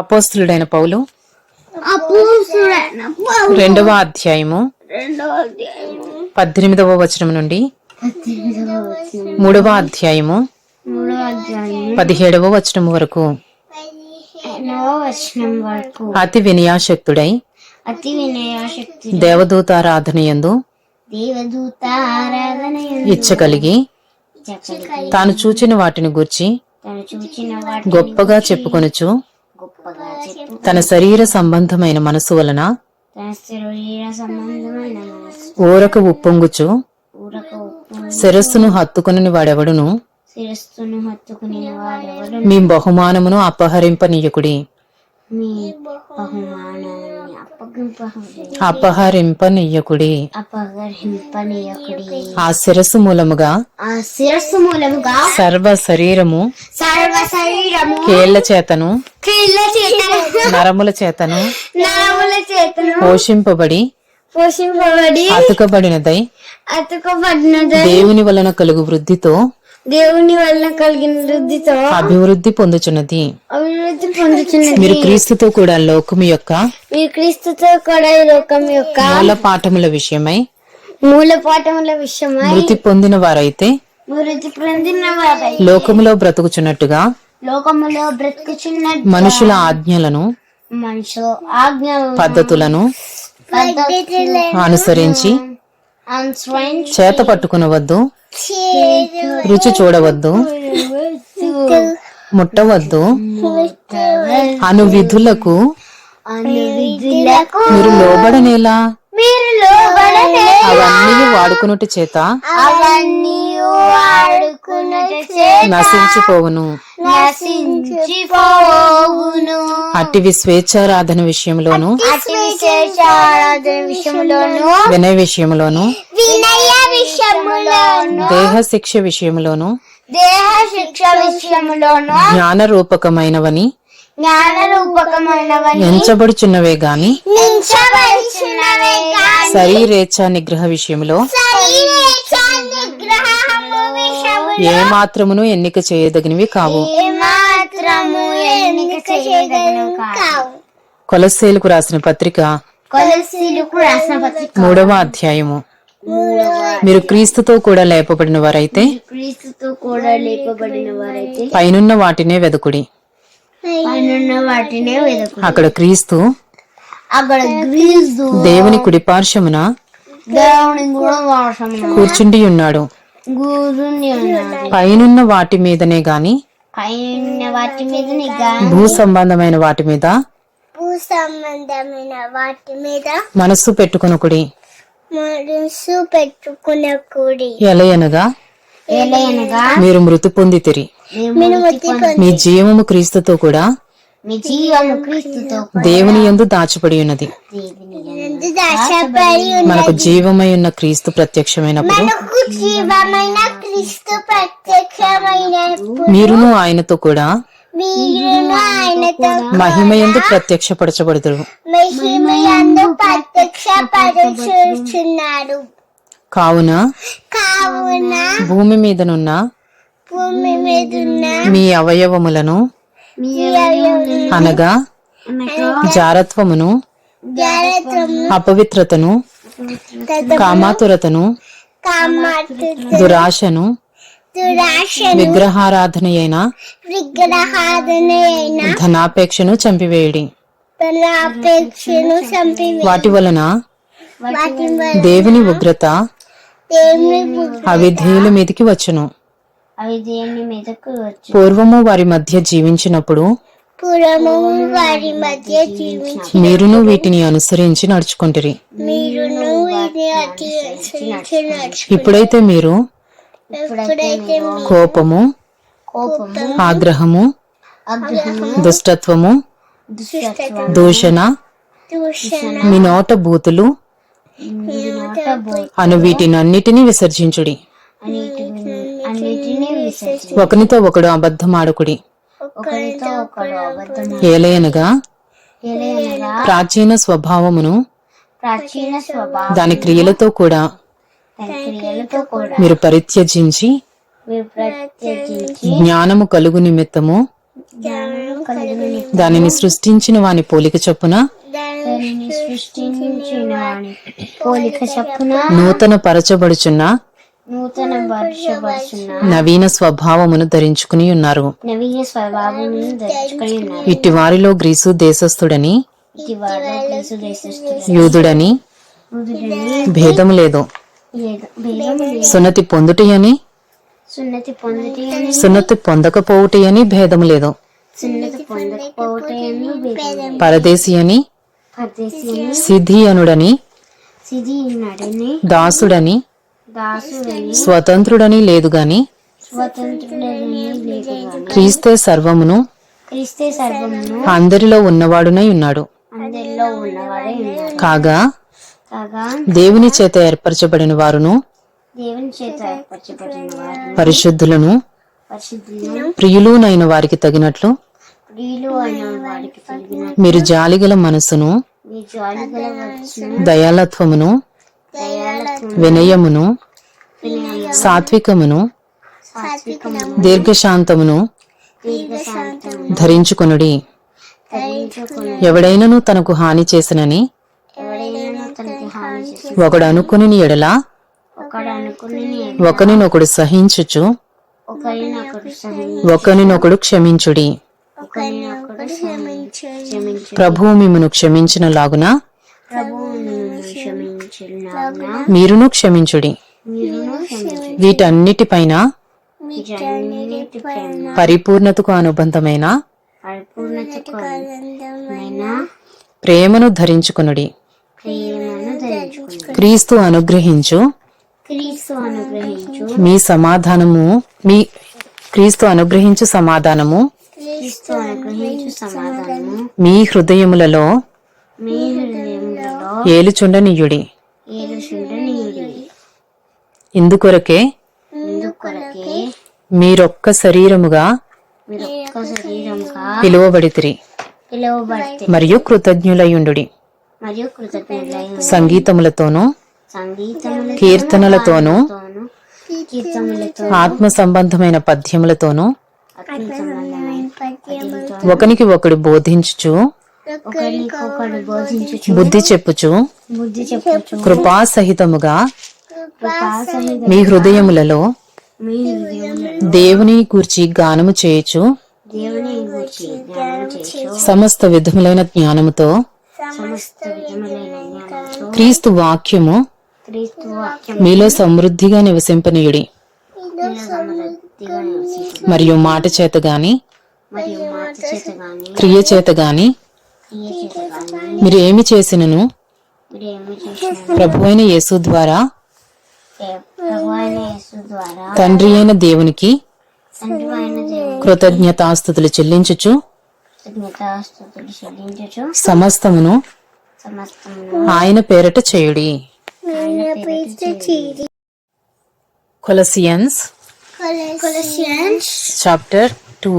అపోస్తులుడైన పౌలు? అపోస్తుడైన పౌలు. రెండవ అధ్యాయము. పద్దెనిమిదవ వచనం నుండి మూడవ అధ్యాయము. పదిహేడవ వచనం వరకు. అతి వినయాశక్తుడై అతి వినయాశక్తి దేవదూతారాధనయందు దేవదూత ఆరాధన ఇచ్చగలిగి తాను చూచిన వాటిని గూర్చి గొప్పగా చెప్పుకొనుచు తన శరీర సంబంధమైన మనసు వలన ఊరక ఉప్పొంగుచు శిరస్సును హత్తుకుని వాడెవడును? మీ బహుమానమును అపహరింపనీయకుడి. అపహరింపనీయకుడి. ఆ శిరస్సు మూలముగా ఆ శిరస్సు మూలముగా సర్వ శరీరము సర్వ శరీరము కేళ్ళ చేతను నరముల చేతను. నరముల చేతను. పోషింపబడి పోషింపబడి అతుకబడినదై అతుకబడినది దేవుని వలన కలుగు వృద్ధితో దేవుని వలన కలిగిన వృద్ధితో అభివృద్ధి పొందుచున్నది. అభివృద్ధి పొందుతున్నది మీరు క్రీస్తుతో కూడా లోకము యొక్క మీ క్రీస్తుతో కూడా లోకం యొక్క మూల పాఠముల విషయమై మూల పాఠముల విషయమై మృతి పొందిన వారైతే వృద్ధి పొందిన వారై లోకములో బ్రతుకుచున్నట్టుగా లోకములో బ్రతుకుచున్న మనుషుల ఆజ్ఞలను మనుషులు ఆజ్ఞలు పద్ధతులను పద్ధతులు అనుసరించి చేత పట్టుకునవద్దు రుచి చూడవద్దు ముట్టవద్దు అను విధులకు మీరు లోబడనేలా? అవన్నీ వాడుకున్నట్టు చేత నశించిపోవును. నశించిపోవును. అట్టి విశ్వేచ్ఛారాధన విషయంలోను విషయంలోను. వినయ విషయంలోను దేహ శిక్ష విషయంలోను. దేహ శిక్ష రూపకమైనవని జ్ఞాన రూపకమైనవని ఎంచబడుచున్నవే గాని శరీరేచ్ఛ నిగ్రహ విషయంలో ఏ మాత్రమును ఎన్నిక చేయదగినవి కావు. కొలసీలకు రాసిన పత్రిక మూడవ అధ్యాయము. మీరు క్రీస్తుతో కూడా లేపబడిన వారైతే క్రీస్తుతో కూడా లేపబడిన వారైతే పైనున్న వాటినే వెదకుడి. అక్కడ క్రీస్తు అక్కడ గ్రీసు దేవుని దేవుని కూడా వాసము కూర్చుండి ఉన్నాడు. పైనున్న వాటి మీదనే గాని పైన వాటి భూ సంబంధమైన వాటి మీద భూ సంబంధమైన వాటి మీద మనస్సు పెట్టుకొనుకుడి. మనసు పెట్టుకున్న కూడి ఎలయనగా మీరు మృతి పొందితిరి. మీ జీవము క్రీస్తుతో కూడా మీ జీవము క్రీస్తుతో దేవుని యందు దాచబడి ఉన్నది. మనకు జీవమై ఉన్న క్రీస్తు ప్రత్యక్షమైనప్పుడు మనకు జీవమైన క్రీస్తు ప్రత్యక్షమైన మీరును ఆయనతో కూడా మీరును ఆయనతో మహిమయందు ప్రత్యక్షపరచబడుదురు. కావున భూమి మీదనున్న మీ అవయవములను అనగా జారత్వమును అపవిత్రతను కామాతురతను కామాతు దురాశను దురాశను విగ్రహారాధన అయిన విగ్రహాదన అయిన ధనాపేక్షను చంపివేయుడి. వాటి వలన దేవుని ఉగ్రత అవిధేయుల మీదికి వచ్చును. పూర్వము వారి మధ్య జీవించినప్పుడు వారి మధ్య మీరును వీటిని అనుసరించి నడుచుకుంటురి. ఇప్పుడైతే మీరు కోపము ఆగ్రహము దుష్టత్వము దుష్టత దూషణ దూషణ మీ నోట బూతులు అను వీటినన్నిటినీ విసర్జించుడి. అన్నిటిని అన్నిటినీ విసర్జి ఒకనితో ఒకడు అబద్ధమాడుకుడి. ఏలయనగా ప్రాచీన స్వభావమును దాని క్రియలతో కూడా మీరు పరిత్యజించి జ్ఞానము కలుగు నిమిత్తము దానిని సృష్టించిన వాని పోలిక చొప్పున దానిని సృష్టించిన వాని పోలిక చప్పున నూతన పరచబడుచున్న నూతన నవీన స్వభావమును ధరించుకుని ఉన్నారు. నవీన స్వభావమును ధరించుకొని ఉన్నారు. ఇట్టి వారిలో గ్రీసు దేశస్థుడని వారిలో యూదుడని భేదము లేదు. సున్నతి పొందుటి అని సున్నతి పొందకపోవుటి అని భేదము లేదు. సున్నతి పరదేశి అని పరదేశి సిధియనుడని సిది నడని దాసుడని. స్వతంత్రుడని లేదు గాని క్రీస్తే సర్వమును అందరిలో ఉన్నవాడునై ఉన్నాడు. కాగా దేవుని చేత ఏర్పరచబడిన వారును పరిశుద్ధులను ప్రియులునైన వారికి తగినట్లు మీరు జాలిగల మనసును దయాలత్వమును దయాలత్వం వినయమును వినయ సాత్వికమును సాత్వికము దీర్ఘశాంతమును దీర్ఘశాంతము ధరించుకొనుడి. ధరించుకుని ఎవడైనను తనకు హాని చేసినని ఒకడు అనుకుని ఎడల ఒకనినొకడు సహించుచు ఒకనినొకడు క్షమించుడి. ప్రభువు మిమ్మను క్షమించిన లాగున? మీరును క్షమించుడి. వీటన్నిటిపైన పరిపూర్ణతకు అనుబంధమైన ప్రేమను ధరించుకొనుడి. క్రీస్తు అనుగ్రహించు. మీ సమాధానము మీ క్రీస్తు అనుగ్రహించు సమాధానము క్రీస్తు అనుగ్రహించు సమాధానము మీ హృదయములలో మీ హృదయములలో ఏలుచుండనీయుడి. ఏలుచుండనీయుడి. ఇందుకొరకే ఇందుకొరకే మీరొక్క శరీరముగా పిలువబడితిరి. పిలువబడితే మరియు కృతజ్ఞతలై సంగీతములతోనూ కీర్తనలతోనూ ఆత్మ సంబంధమైన పద్యములతోనూ ఒకనికి ఒకడు బోధించుచు బుద్ధి చెప్పుచు కృపాసహితముగా కృపాసహిత మీ హృదయములలో దేవుని గూర్చి గానము చేయుచు సమస్త విధములైన జ్ఞానముతో క్రీస్తు వాక్యము మీలో సమృద్ధిగా నివసింపనీయుడి. మరియు మాట చేత గాని మరియు మాట చేత గాని క్రియ చేత మీరు ఏమి చేసినను? ప్రభు అయిన యేసు ద్వారా తండ్రి అయిన దేవునికి కృతజ్ఞతాస్థుతులు చెల్లించుచు కృతజ్ఞతాస్తుతులు చెల్లించుచు సమస్తమును ఆయన పేరట చేయుడి. Colossians chapter two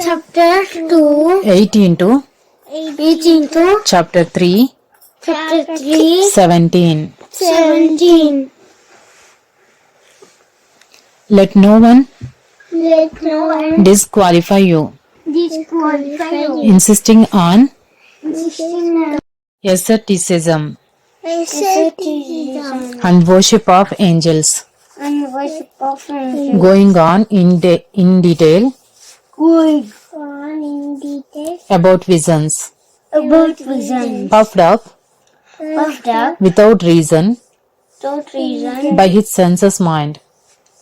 Chapter 2 Eighteen to. Eighteen to. chapter 3 Chapter 3 17 17 Let no one Let no one disqualify you. Disqualify you. Insisting on insisting on asceticism. Asceticism. And worship of angels. And worship of angels. Going on in de- in detail on in detail about visions about vision puffed up. Puffed up. Without reason. Without reason. By his senses mind.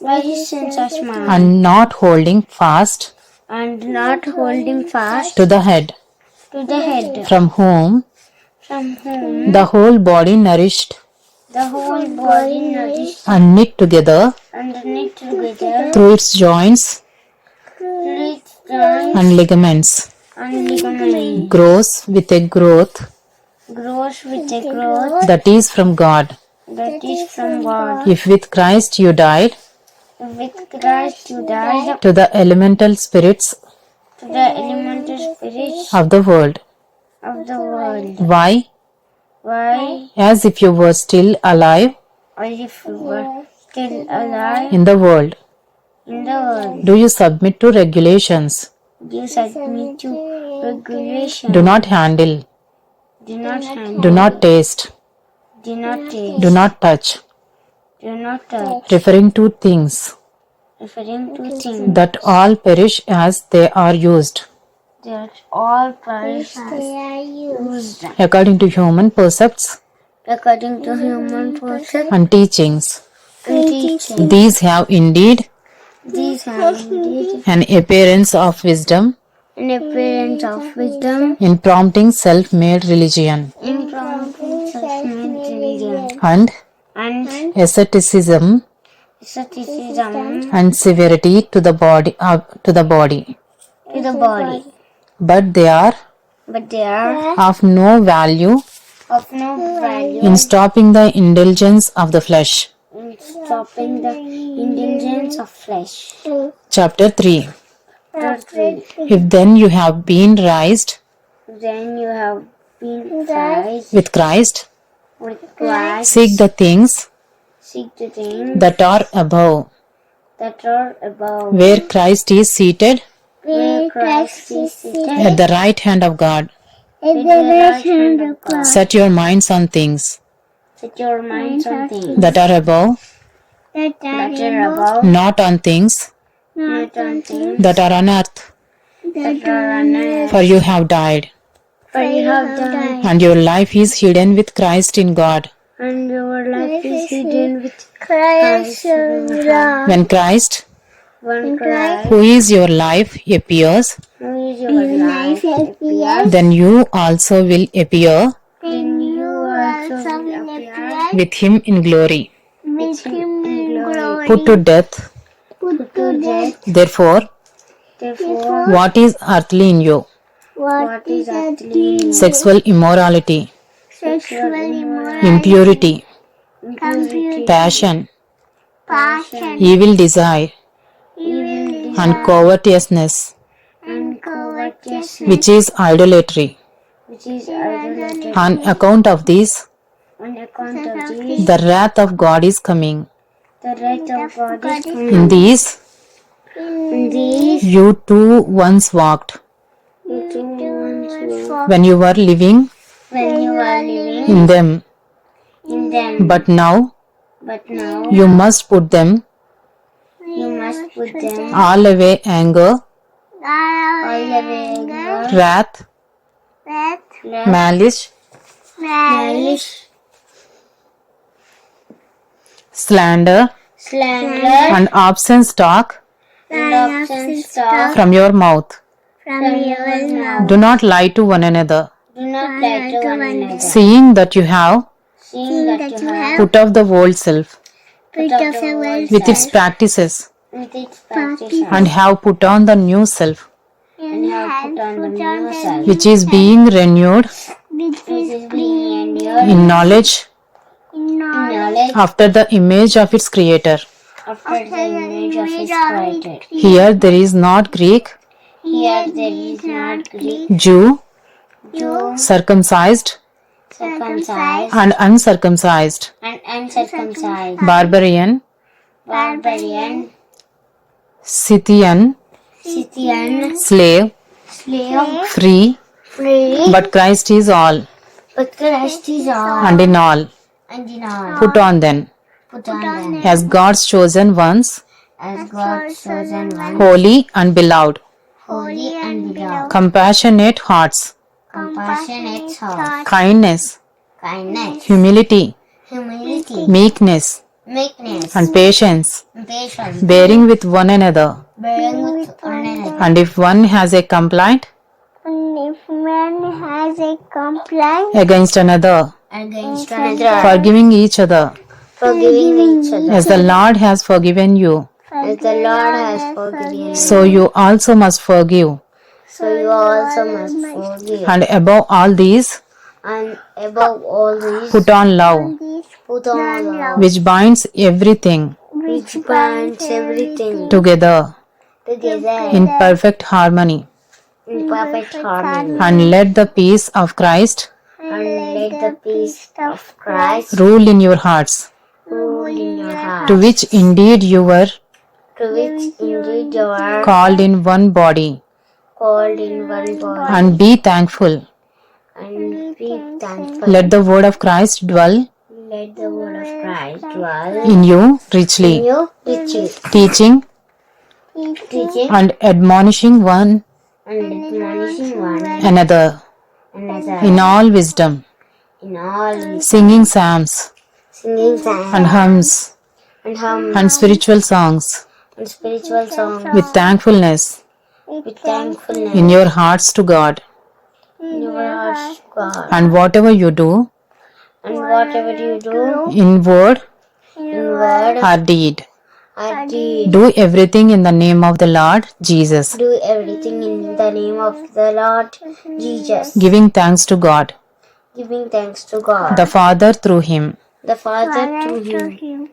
By his sense of mind. And not holding fast. And not holding fast. To the head. To the head. From whom? From whom? The whole body nourished. The whole body nourished. And knit together. And knit together. Through its joints and ligaments. And ligaments. Grows with a growth. Grows with a growth. That is from God. that is from God. If with Christ you died With Christ you died. to the elemental spirits to the elemental spirits of the world, of the world. why, Why, as if you were still alive as if you were still alive in the world, in the world, do you submit to regulations You submit to regulation. Do not handle. Do not handle. Do not taste. Do not taste. Do not touch. Do not touch. Referring to things Referring to things that all perish as they are used. that all perish as they are used According to human percepts according to human process and teachings. and teaching. These have indeed These have indeed an appearance of wisdom. an appearance of wisdom. In prompting self made religion. In prompting such religion. And and asceticism. asceticism. And severity to the body uh, to the body. To the body. but they are But they are of no value of no value. in stopping the indulgence of the flesh in stopping the indulgence of flesh. chapter 3 Chapter 3. if then you have been raised Then you have been raised with christ with Christ. seek the things Seek the things that are above that are above, where christ is seated where Christ is seated at the right hand of god at the right hand of God. set your minds on things Set your minds on things. That are above? That are above, not on things? Not on things. that are on earth? That are on earth. for you have died. For you have died, and your life is hidden with christ in god. And your life is hidden with Christ in God. when christ When Christ, who is your life appears who is your life, appears, then you also will appear with him in glory. With him in glory. put to death. Put to death, therefore therefore, what is earthly in you? what is earthly in you? sexual immorality. Sexual immorality, impurity. Impurity, passion. Passion, evil desire. Evil and covetousness. And covetousness, which is idolatry. Which is idolatry. on account of this On account of this, the wrath of god is coming. The wrath of God is coming. in these In these, you too once walked. you two once were when you were living when you are living in them. in them, but now but now you must put them you must put them all away anger all away anger, wrath wrath, malice. Malice, slander. Slander, and obscene talk and obscene talk from your mouth. From your mouth. do not lie to one another. Do not lie to one another. seeing that you have Seeing that you have. put off the old self. Put off the world with its practices. With its practices. And have put on the new self. And have put on the new self, which is being renewed. Which is being endured in knowledge in knowledge after the image of its creator. After the image of its creator. here there is not greek. Here there is not Greek, jew. Jew, circumcised. Circumcised, and uncircumcised. And uncircumcised, barbarian. Barbarian, scythian. Scythian, slave. Slave, free. Free, but christ is all. But Christ is all. And in all and in put on then. Put on them as god's chosen ones as God's chosen one, holy and beloved. Holy and beloved, compassionate hearts. Compassionate heart, kindness. Kindness, humility. Humility, meekness. Meekness, and patience. Patience, bearing with one another. Bearing with one another. and if one has a complaint? And if man has a complaint? Against another against another, forgiving each other. Forgiving each other, as the lord has forgiven you as the Lord has forgiven you, so you also must forgive. So you also must forgive. and above all these And above all these, put on love put on love, which binds everything which binds everything. together together. In perfect harmony. In perfect harmony. and let the peace of christ And let the peace of Christ rule in your hearts. rule in your heart, to which indeed you were to which indeed you are called in one body. called in one body. And be thankful. and be thankful. Let the word of Christ dwell Let the word of Christ dwell in you richly, in you richly, teaching teaching and admonishing one and admonishing one another Mm-hmm. in all wisdom, in all singing psalms. Singing psalms. And hymns. And hum and spiritual songs. And spiritual songs. With thankfulness. With thankfulness. In your hearts to God. in your hearts to God. And whatever you do. And whatever you do. In word. In word. Or deed, or deed, do everything in the name of the Lord Jesus, do everything in the name of the Lord Jesus, giving thanks to God, giving thanks to God, the Father through him. the Father through Him.